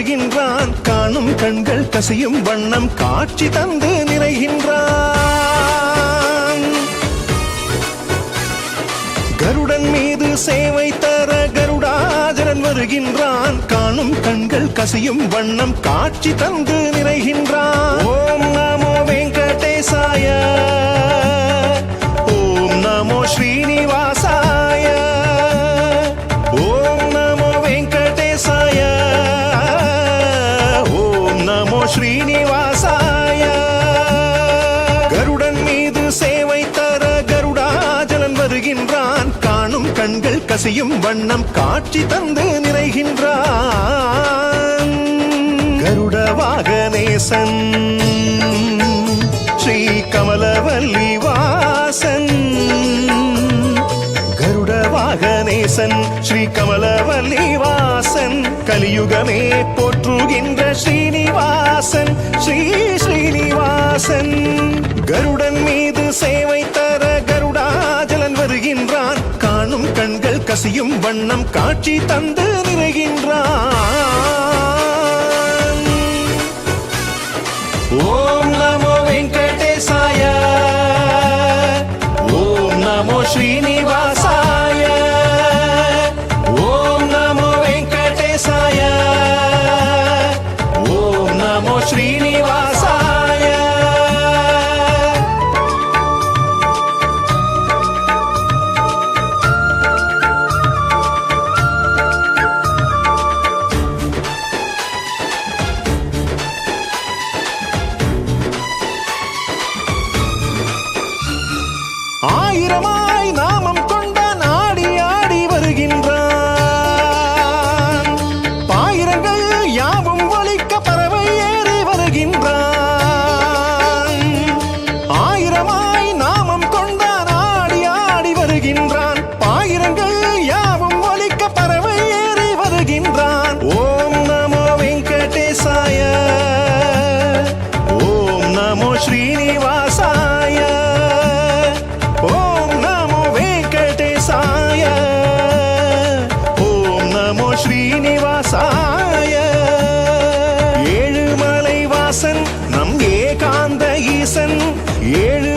தர காணும் கண்கள் கசியும் வண்ணம் காட்சி தந்து நிறைகின்றான். கருடன் மீது சேவை தர கருடாஜலன் வருகின்றான். காணும் கண்கள் கசியும் வண்ணம் காட்சி தந்து நிறைகின்றான். ஓம் நமோ வெங்கடேசாயா. கசியும் வண்ணம் காட்சி தந்து நிறைகின்றான். கருட வாகனேசன் ஸ்ரீ கமலவல்லி வாசன். கருட வாகனேசன் ஸ்ரீ கமலவல்லி வாசன். கலியுகமே போற்றுகின்ற ஸ்ரீனிவாசன் ஸ்ரீ ஸ்ரீனிவாசன். கருடன் மீது கசியும் வண்ணம் காட்சி தந்து நிறைகின்றான். ஓ ஆயிரமா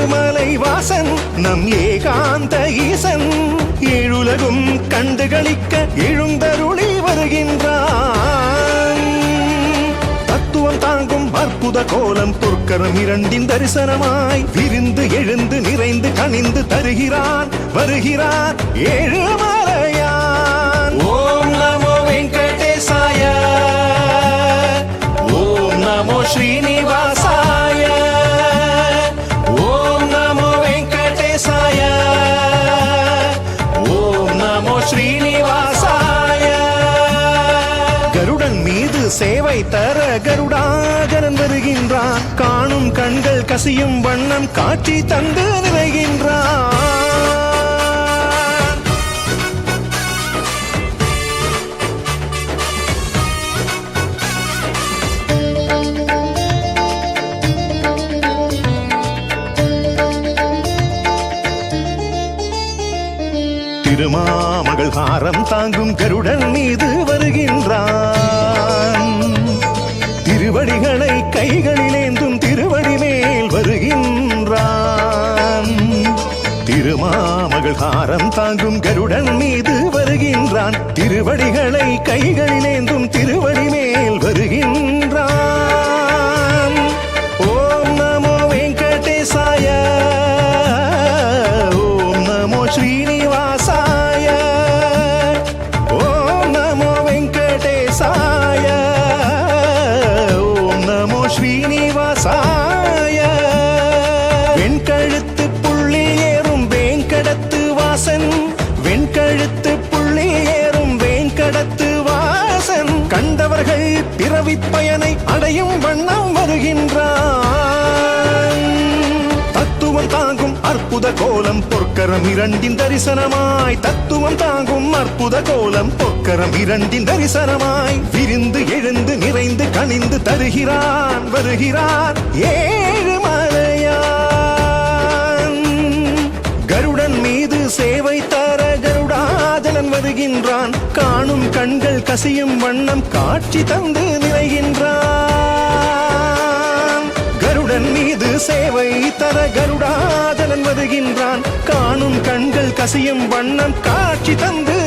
திருமலை வாசன் நம் ஏகாந்த ஈசன். ஏழுலகும் கண்டுகளிக்க எழுந்தருளி வருகின்றான். தத்துவம் தாங்கும் அற்புத கோலம் பொற்கரம் இரண்டின் தரிசனமாய் விரிந்து எழுந்து நிறைந்து கணிந்து தருகிறான் வருகிறான் ஏழுமலையான் தர கருடாகரன் வருகின்றான். காணும் கண்கள் கசியும் வண்ணம் காட்சி தந்து நிறைகின்றான். திருமாமகள் ஹாரம் தாங்கும் கருடன் மீது வருகின்றான். திருவடிகளை கைகளிலேந்தும் திருவடி மேல் வருகின்றான். திருமாமகள் ஹாரம் தாங்கும் கருடன் மீது வருகின்றான். திருவடிகளை கைகளிலேந்தும் திருவடி மேல் வருகின்றான். பிறவி அடையும் வண்ணம் வருகின்றான். தத்துவம் தாங்கும் அற்புத கோலம் பொற்கரம் இரண்டின் தரிசனமாய். தத்துவம் தாங்கும் அற்புத கோலம் பொற்கரம் இரண்டின் தரிசனமாய். விரிந்து எழுந்து நிறைந்து கணிந்து தருகிறான் வருகிறார் ஏழு மலையான். கருடன் மீது சேவை தர கருடாதலன் வருகின்றான். கண்கள் கசியும் வண்ணம் காட்சி தந்து நிறைகின்றான் கருடன் மீது சேவை தர கருடாதலன் வருகின்றான் காணும் கண்கள் கசியும் வண்ணம் காட்சி தந்து